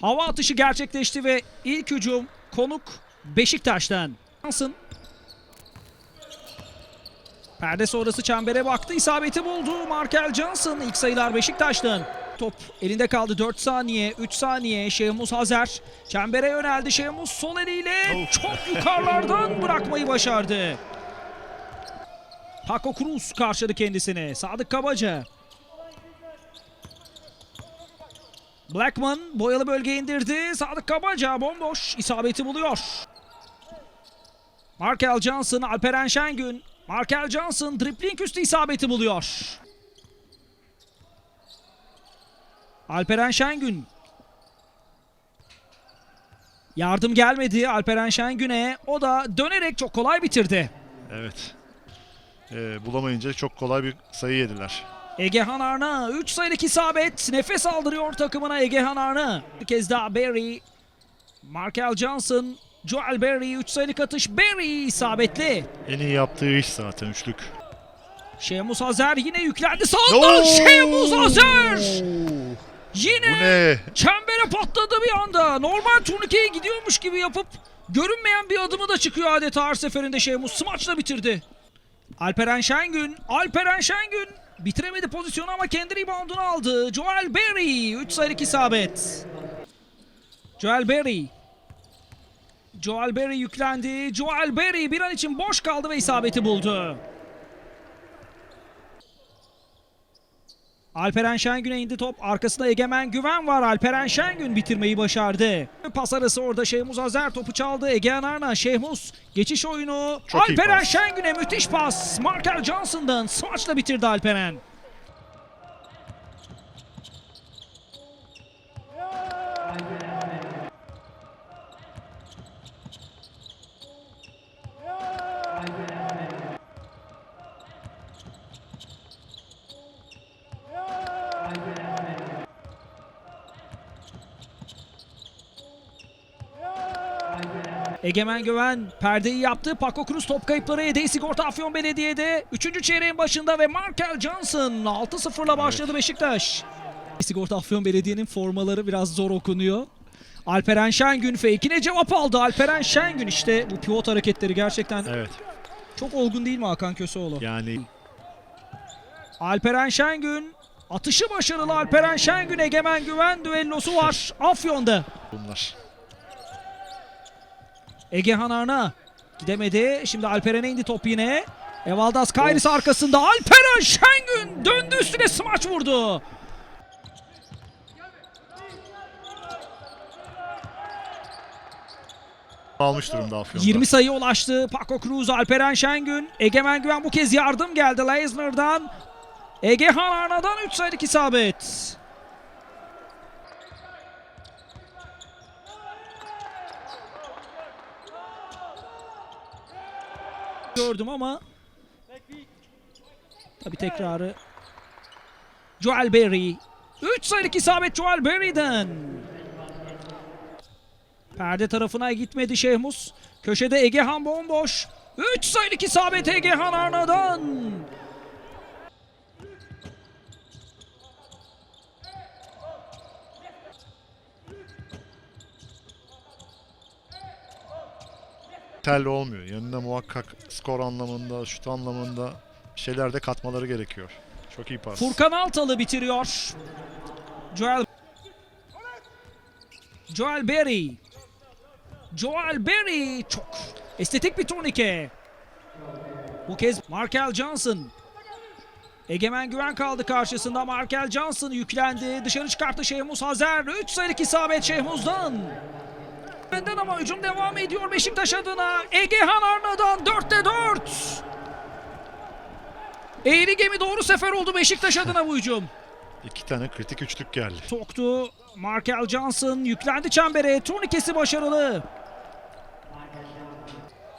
Hava atışı gerçekleşti ve ilk hücum konuk Beşiktaş'tan. Johnson Perde sonrası çembere baktı. isabeti buldu. Markel Johnson ilk sayılar Beşiktaş'tan. Top elinde kaldı 4 saniye, 3 saniye. Şehmuz Hazer çembere yöneldi. Şehmuz sol eliyle çok yukarılardan bırakmayı başardı. Paco Cruz karşıladı kendisini. Sadık Kabaca. Blackman boyalı bölgeye indirdi. Sadık Kabaca bomboş isabeti buluyor. Markel Johnson, Alperen Şengün. Markel Johnson dripling üstü isabeti buluyor. Alperen Şengün. Yardım gelmedi Alperen Şengün'e. O da dönerek çok kolay bitirdi. Evet. Ee, bulamayınca çok kolay bir sayı yediler. Egehan Arna 3 sayılık isabet. Nefes aldırıyor takımına Egehan Arna. Bir kez daha Barry. Markel Johnson. Joel Barry 3 sayılık atış. Barry isabetli. En iyi yaptığı iş zaten üçlük. Şemus Hazer yine yüklendi. Sağdan Şemus Hazer. Bu Yine ne? çembere patladı bir anda. Normal turnikeye gidiyormuş gibi yapıp görünmeyen bir adımı da çıkıyor adeta her seferinde Şemus. Smaçla bitirdi. Alperen Şengün. Alperen Şengün bitiremedi pozisyonu ama kendi reboundunu aldı. Joel Berry 3 sayılık isabet. Joel Berry. Joel Berry yüklendi. Joel Berry bir an için boş kaldı ve isabeti buldu. Alperen Şengün'e indi top. Arkasında Egemen Güven var. Alperen Şengün bitirmeyi başardı. Pas arası orada Şehmuz Azer topu çaldı. Egehan Arna, Şehmuz geçiş oyunu. Çok Alperen. Şengün'e müthiş pas. Markel Johnson'dan smaçla bitirdi Alperen. Egemen Güven perdeyi yaptı. Paco Cruz top kayıpları Hediye Sigorta Afyon Belediye'de. Üçüncü çeyreğin başında ve Markel Johnson 6-0'la başladı Beşiktaş. Sigorta Afyon Belediye'nin formaları biraz zor okunuyor. Alperen Şengün fake'ine cevap aldı. Alperen Şengün işte bu pivot hareketleri gerçekten Evet. çok olgun değil mi Hakan Köseoğlu? Yani Alperen Şengün atışı başarılı Alperen Şengün Egemen Güven düellosu var Afyon'da. bunlar. Egehan Arna gidemedi. Şimdi Alperen'e indi top yine. Evaldas Kairis arkasında. Alperen Şengün döndü üstüne smaç vurdu. Almış durumda Afyon'da. 20 sayı ulaştı. Paco Cruz, Alperen Şengün. Egemen Güven bu kez yardım geldi Leisner'dan. Egehan Arna'dan 3 sayılık isabet. Gördüm ama tabi tekrarı Joel Berry 3 sayılık isabet Joel Berry'den. Perde tarafına gitmedi Şehmus. Köşede Egehan bomboş. 3 sayılık isabet Egehan Arna'dan. Yeterli olmuyor. Yanına muhakkak skor anlamında, şut anlamında şeyler de katmaları gerekiyor. Çok iyi pas. Furkan Altalı bitiriyor. Joel Joel Berry. Joel Berry çok estetik bir turnike. Bu kez Markel Johnson. Egemen Güven kaldı karşısında. Markel Johnson yüklendi. Dışarı çıkarttı Şehmuz Hazer. 3 sayılık isabet Şehmuz'dan. Benden ama hücum devam ediyor Beşiktaş adına. Egehan Arna'dan 4'te 4. Eğri gemi doğru sefer oldu Beşiktaş adına bu hücum. İki tane kritik üçlük geldi. Soktu. Markel Johnson yüklendi çembere. Turnikesi başarılı.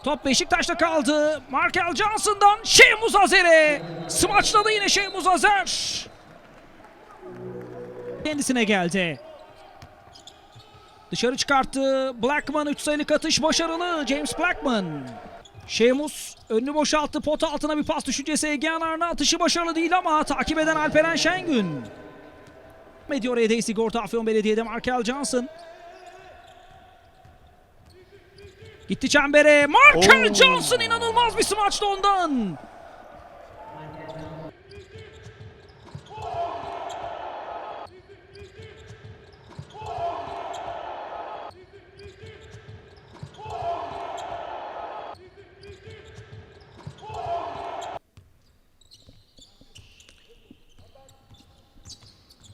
Top Beşiktaş'ta kaldı. Markel Johnson'dan Şeymuz Azer'e. Smaçladı yine Şeymuz Azer. Kendisine geldi. Dışarı çıkarttı. Blackman 3 sayılık atış başarılı. James Blackman. Şemus önünü boşalttı. Pota altına bir pas düşüncesi Egehan Arna atışı başarılı değil ama takip eden Alperen Şengün. Ediyor Edey Sigorta Afyon Belediye'de Markel Johnson. Gitti çembere. Markel Johnson inanılmaz bir smaçtı ondan.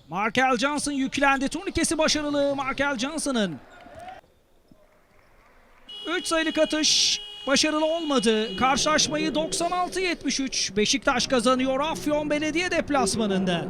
Markel Johnson yüklendi. Turnikesi başarılı Markel Johnson'ın. 3 sayılık atış başarılı olmadı. Karşılaşmayı 96-73 Beşiktaş kazanıyor Afyon Belediye deplasmanında.